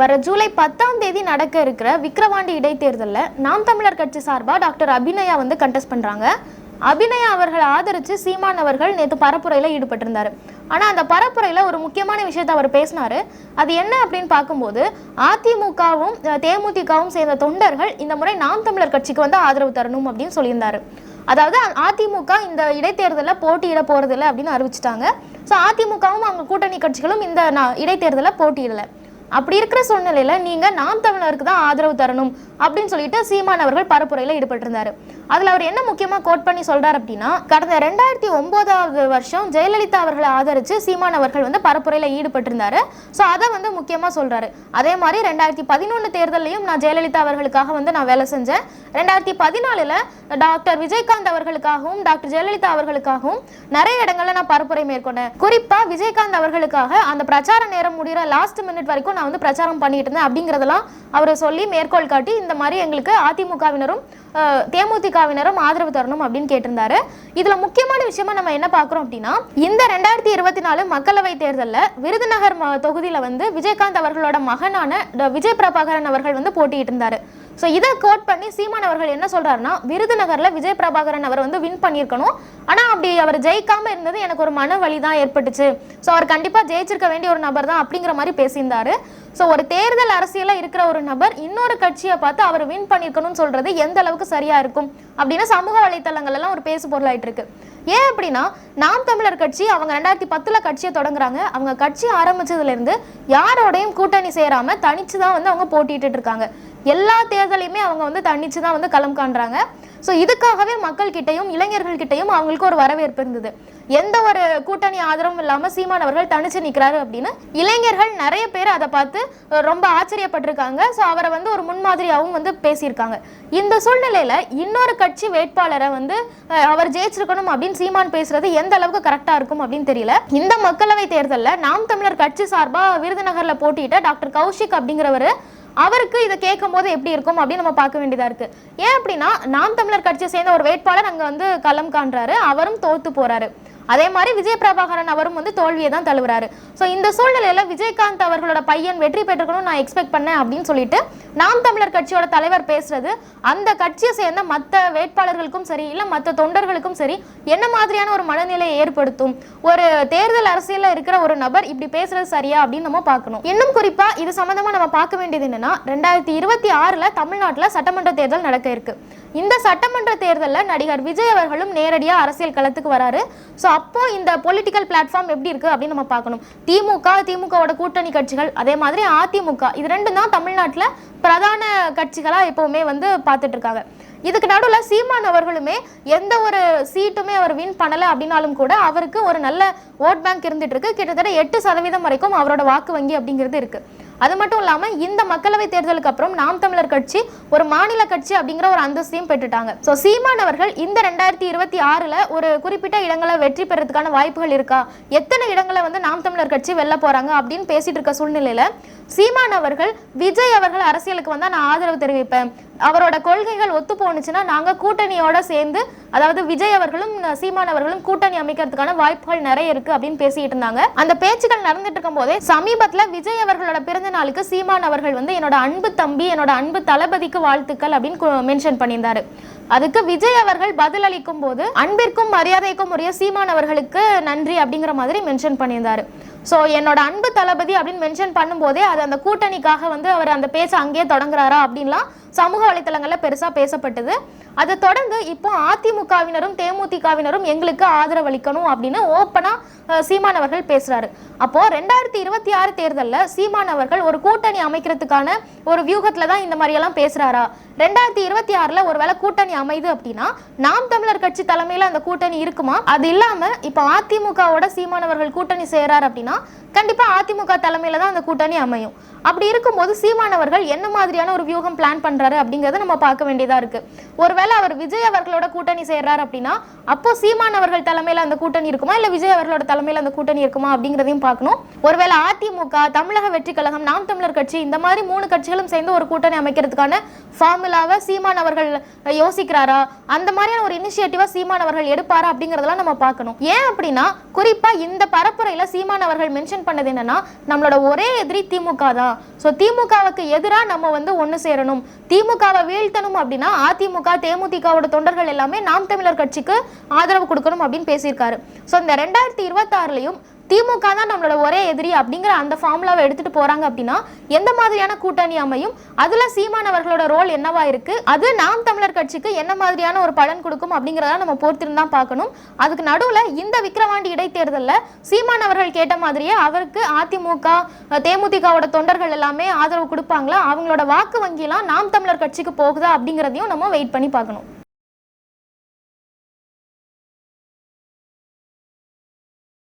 வர ஜூலை பத்தாம் தேதி நடக்க இருக்கிற விக்கிரவாண்டி இடைத்தேர்தலில் நாம் தமிழர் கட்சி சார்பாக டாக்டர் அபிநயா வந்து கண்டெஸ்ட் பண்ணுறாங்க அபிநயா அவர்களை ஆதரித்து சீமான் அவர்கள் நேற்று பரப்புரையில் ஈடுபட்டிருந்தார். ஆனால் அந்த பரப்புரையில் ஒரு முக்கியமான விஷயத்தை அவர் பேசினார். அது என்ன அப்படின்னு பார்க்கும்போது அதிமுகவும் தேமுதிகவும் சேர்ந்த தொண்டர்கள் இந்த முறை நாம் தமிழர் கட்சிக்கு வந்து ஆதரவு தரணும் அப்படின்னு சொல்லியிருந்தார். அதாவது அதிமுக இந்த இடைத்தேர்தலில் போட்டியிட போகிறதில்ல அப்படின்னு அறிவிச்சிட்டாங்க. ஸோ அதிமுகவும் அவங்க கூட்டணி கட்சிகளும் இந்த இடைத்தேர்தலில் போட்டியிடலை. அப்படி இருக்கிற சூழ்நிலையில நீங்க நாம் தமிழருக்கு தான் ஆதரவு தரணும் அப்படின்னு சொல்லிட்டு சீமான் அவர்கள் பரப்புரையில ஈடுபட்டிருந்தாரு. அதில் அவர் என்ன முக்கியமாக கோட் பண்ணி சொல்கிறார் அப்படின்னா கடந்த ரெண்டாயிரத்தி ஒம்போதாவது வருஷம் ஜெயலலிதா அவர்களை ஆதரித்து சீமான் அவர்கள் வந்து பரப்புரையில் ஈடுபட்டிருந்தாரு. ஸோ அதை வந்து முக்கியமாக சொல்கிறாரு அதே மாதிரி ரெண்டாயிரத்தி பதினொன்று தேர்தலையும் நான் ஜெயலலிதா அவர்களுக்காக வந்து நான் வேலை செஞ்சேன். ரெண்டாயிரத்தி பதினாலில் டாக்டர் விஜயகாந்த் அவர்களுக்காகவும் டாக்டர் ஜெயலலிதா அவர்களுக்காகவும் நிறைய இடங்களில் நான் பரப்புரை மேற்கொண்டேன். குறிப்பாக விஜயகாந்த் அவர்களுக்காக அந்த பிரச்சார நேரம் முடிகிற லாஸ்ட் மினிட் வரைக்கும் நான் வந்து பிரச்சாரம் பண்ணிட்டு இருந்தேன் அப்படிங்கிறதெல்லாம் அவர் சொல்லி மேற்கோள் காட்டி இந்த மாதிரி எங்களுக்கு அதிமுகவினரும் தேமுதிக திமுகவினரும் ஆதரவு தரணும் அப்படின்னு கேட்டிருந்தாரு. இதுல முக்கியமான விஷயமா நம்ம என்ன பார்க்குறோம் அப்படின்னா இந்த ரெண்டாயிரத்தி இருபத்தி நாலு மக்களவை தேர்தலில் விருதுநகர் தொகுதியில வந்து விஜயகாந்த் அவர்களோட மகனான விஜய் பிரபாகரன் அவர்கள் வந்து போட்டியிட்டு இருந்தாரு ஸோ இதை கோட் பண்ணி சீமான் அவர்கள் என்ன சொல்கிறாருன்னா விருதுநகரில் விஜய் பிரபாகரன் அவர் வந்து வின் பண்ணியிருக்கணும். ஆனால் அப்படி அவர் ஜெயிக்காமல் இருந்தது எனக்கு ஒரு மன வழி தான் ஏற்பட்டுச்சு. ஸோ அவர் கண்டிப்பாக ஜெயிச்சிருக்க வேண்டிய ஒரு நபர் தான் அப்படிங்கிற மாதிரி பேசியிருந்தாரு. ஸோ ஒரு தேர்தல் அரசியலாக இருக்கிற ஒரு நபர் இன்னொரு கட்சியை பார்த்து அவர் வின் பண்ணியிருக்கணும்னு சொல்கிறது எந்த அளவுக்கு சரியாக இருக்கும்? அப்படின்னு சமூக வலைத்தளங்கள் எல்லாம் ஒரு பேசு பொருளாயிட்டு இருக்கு. ஏன் அப்படின்னா நாம் தமிழர் கட்சி அவங்க ரெண்டாயிரத்தி பத்தில் கட்சியை தொடங்குறாங்க. அவங்க கட்சி ஆரம்பிச்சதுலேருந்து யாரோடையும் கூட்டணி சேராமல் தனிச்சு தான் வந்து அவங்க போட்டிட்டு இருக்காங்க. எல்லா தேர்தலையுமே அவங்க வந்து தனிச்சு தான் வந்து களம் காண்றாங்க. ஸோ இதுக்காகவே மக்கள்கிட்டையும் இளைஞர்கள்கிட்டையும் இளைஞர்கள் அவங்களுக்கு ஒரு வரவேற்பு இருந்தது. எந்த ஒரு கூட்டணி ஆதரவும் இல்லாம சீமான் அவர்கள் தனிச்சு நிக்கிறாரு அப்படின்னு இளைஞர்கள் நிறைய பேர் அதை பார்த்து ரொம்ப ஆச்சரியப்பட்டிருக்காங்க. ஸோ அவரை வந்து ஒரு முன்மாதிரியாகவும் வந்து பேசியிருக்காங்க. இந்த சூழ்நிலையில இன்னொரு கட்சி வேட்பாளரை வந்து அவர் ஜெயிச்சிருக்கணும் அப்படின்னு சீமான் பேசுறது எந்த அளவுக்கு கரெக்டா இருக்கும் அப்படின்னு தெரியல. இந்த மக்களவை தேர்தலில் நாம் தமிழர் கட்சி சார்பா விருதுநகர்ல போட்டியிட்ட டாக்டர் கௌஷிக் அப்படிங்கிறவர் அவருக்கு இதை கேட்கும் போது எப்படி இருக்கும் அப்படின்னு நம்ம பார்க்க வேண்டியதா இருக்கு. ஏன் அப்படின்னா நாம் தமிழர் கட்சியை சேர்ந்த ஒரு வேட்பாளர் அங்க வந்து களம் காண்றாரு. அவரும் தோத்து போறாரு. அதே மாதிரி விஜய் பிரபாகரன் அவரும் வந்து தோல்வியை தான் தழுவுறாரு. ஸோ இந்த சூழ்நிலையில விஜயகாந்த் அவர்களோட பையன் வெற்றி பெற்றுக்கணும் நான் எக்ஸ்பெக்ட் பண்ணேன் அப்படின்னு சொல்லிட்டு நாம் தமிழர் கட்சியோட தலைவர் பேசுறது அந்த கட்சியை சேர்ந்த மற்ற வேட்பாளர்களுக்கும் சரி இல்லை மற்ற தொண்டர்களுக்கும் சரி என்ன மாதிரியான ஒரு மனநிலையை ஏற்படுத்தும்? ஒரு தேர்தல் அரசியலில் இருக்கிற ஒரு நபர் இப்படி பேசுறது சரியா அப்படின்னு நம்ம பார்க்கணும். இன்னும் குறிப்பாக இது சம்மந்தமாக நம்ம பார்க்க வேண்டியது என்னன்னா ரெண்டாயிரத்தி இருபத்தி ஆறில் தமிழ்நாட்டில் சட்டமன்ற தேர்தல் நடக்க இருக்கு. இந்த சட்டமன்ற தேர்தலில் நடிகர் விஜய் அவர்களும் நேரடியாக அரசியல் களத்துக்கு வராரு. ஸோ அப்போ இந்த பொலிட்டிக்கல் பிளாட்ஃபார்ம் எப்படி இருக்கு அப்படின்னு நம்ம பார்க்கணும். திமுக திமுகவோட கூட்டணி கட்சிகள் அதே மாதிரி அதிமுக இது ரெண்டும் தான் தமிழ்நாட்டில் பிரதான கட்சிகளாக எப்பவுமே வந்து பார்த்துட்டு இருக்காங்க. இதுக்கு நடுவில் சீமான் அவர்களுமே எந்த ஒரு சீட்டுமே அவர் வின் பண்ணலை அப்படின்னாலும் கூட அவருக்கு ஒரு நல்ல ஓட் பேங்க் இருந்துட்டு இருக்கு. கிட்டத்தட்ட எட்டு சதவீதம் வரைக்கும் அவரோட வாக்கு வங்கி அப்படிங்கிறது இருக்குது அது மட்டும் இல்லாமல் இந்த மக்களவை தேர்தலுக்கு அப்புறம் நாம் தமிழர் கட்சி ஒரு மாநில கட்சி அப்படிங்கிற ஒரு அந்தஸ்தையும் பெற்றுட்டாங்க. ஸோ சீமான் அவர்கள் இந்த ரெண்டாயிரத்தி இருபத்தி ஆறுல ஒரு குறிப்பிட்ட இடங்களை வெற்றி பெறதுக்கான வாய்ப்புகள் இருக்கா? எத்தனை இடங்களை வந்து நாம் தமிழர் கட்சி வெல்ல போறாங்க அப்படின்னு பேசிட்டு இருக்க சூழ்நிலையில சீமான் அவர்கள் விஜய் அவர்கள் அரசியலுக்கு வந்தால் நான் ஆதரவு தெரிவிப்பேன். அவரோட கொள்கைகள் ஒத்து போனுச்சுன்னா நாங்க கூட்டணியோட சேர்ந்து அதாவது விஜய் அவர்களும் சீமான் அவர்களும் கூட்டணி அமைக்கிறதுக்கான வாய்ப்புகள் நிறைய இருக்கு அப்படின்னு பேசிட்டு இருந்தாங்க. அந்த பேச்சுக்கள் நடந்துட்டு இருக்கும் போதே சமீபத்தில் விஜய் அவர்களோட பிறந்த நாளுக்கு சீமான் அவர்கள் வந்து என்னோட அன்பு தம்பி என்னோட அன்பு தளபதிக்கு வாழ்த்துக்கள் அப்படின்னு மென்ஷன் பண்ணியிருந்தாரு. அதுக்கு விஜய் அவர்கள் பதில் அளிக்கும் போது அன்பிற்கும் மரியாதைக்கும் உரிய சீமான் அவர்களுக்கு நன்றி அப்படிங்கிற மாதிரி மென்ஷன் பண்ணியிருந்தாரு. ஸோ என்னோட அன்பு தளபதி அப்படின்னு மென்ஷன் பண்ணும்போதே அது அந்த கூட்டணிக்காக வந்து அவர் அந்த பேச்சை அங்கேயே தொடங்குறாரா அப்படின்லாம் சமூக வலைத்தளங்களில் பெருசாக பேசப்பட்டது. அதை தொடர்ந்து இப்போ அதிமுகவினரும் தேமுதிகவினரும் எங்களுக்கு ஆதரவு அளிக்கணும் அப்படின்னு ஓப்பனாக சீமான் அவர்கள் பேசுகிறாரு அப்போது ரெண்டாயிரத்தி இருபத்தி ஆறு தேர்தலில் சீமான் அவர்கள் ஒரு கூட்டணி அமைக்கிறதுக்கான ஒரு வியூகத்தில் தான் இந்த மாதிரியெல்லாம் பேசுகிறாரா ரெண்டாயிரத்தி இருபத்தி ஒரு ஒருவேளை கூட்டணி அமைது அப்படின்னா நாம் தமிழர் கட்சி தலைமையில் அந்த கூட்டணி இருக்குமா? அது இல்லாமல் இப்போ அதிமுகவோட சீமானவர்கள் கூட்டணி செய்கிறார் அப்படின்னா கண்டிப்பாக அதிமுக தலைமையில் தான் அந்த கூட்டணி அமையும். அப்படி இருக்கும்போது சீமானவர்கள் என்ன மாதிரியான ஒரு வியூகம் பிளான் பண்றாரு அப்படிங்கறத நம்ம பார்க்க வேண்டியதா இருக்கு. ஒருவேளை அவர் விஜய் அவர்களோட கூட்டணி சேர்றாரு அப்படின்னா அப்போ சீமான் அவர்கள் தலைமையில அந்த கூட்டணி இருக்குமா? இல்ல விஜய் அவர்களோட தலைமையில அந்த கூட்டணி இருக்குமா? அப்படிங்கிறதையும் பார்க்கணும். ஒருவேளை அதிமுக தமிழக வெற்றி கழகம் நாம் தமிழர் கட்சி இந்த மாதிரி மூணு கட்சிகளும் சேர்ந்து ஒரு கூட்டணி அமைக்கிறதுக்கான ஃபார்முலாவை சீமான் அவர்கள் யோசிக்கிறாரா? அந்த மாதிரியான ஒரு இனிஷியேட்டிவா சீமான் அவர்கள் எடுப்பாரா அப்படிங்கறதெல்லாம் நம்ம பார்க்கணும். ஏன் அப்படின்னா குறிப்பா இந்த பரப்புரையில சீமான் அவர்கள் மென்ஷன் பண்ணது என்னன்னா நம்மளோட ஒரே எதிரி திமுக தான். ஸோ திமுகவுக்கு எதிராக நம்ம வந்து ஒன்று சேரணும். திமுகவை வீழ்த்தணும் அப்படின்னா அதிமுக தேமுதிகவோட தொண்டர்கள் எல்லாமே நாம் தமிழர் கட்சிக்கு ஆதரவு கொடுக்கணும் அப்படின்னு பேசியிருக்காரு. ஸோ இந்த ரெண்டாயிரத்தி இருபத்தாறுலையும் திமுக தான் நம்மளோட ஒரே எதிரி அப்படிங்கிற அந்த ஃபார்முலாவை எடுத்துட்டு போறாங்க அப்படின்னா எந்த மாதிரியான கூட்டணி அமையும்? அதுல சீமான் அவர்களோட ரோல் என்னவா இருக்கு? அது நாம் தமிழர் கட்சிக்கு என்ன மாதிரியான ஒரு பலன் கொடுக்கும் அப்படிங்கிறத நம்ம பொறுத்திருந்தா பார்க்கணும். அதுக்கு நடுவில் இந்த விக்கிரவாண்டி இடைத்தேர்தலில் சீமான் அவர்கள் கேட்ட மாதிரியே அவருக்கு அதிமுக தேமுதிகவோட தொண்டர்கள் எல்லாமே ஆதரவு கொடுப்பாங்களா? அவங்களோட வாக்கு வங்கியெல்லாம் நாம் தமிழர் கட்சிக்கு போகுதா அப்படிங்கிறதையும் நம்ம வெயிட் பண்ணி பார்க்கணும்.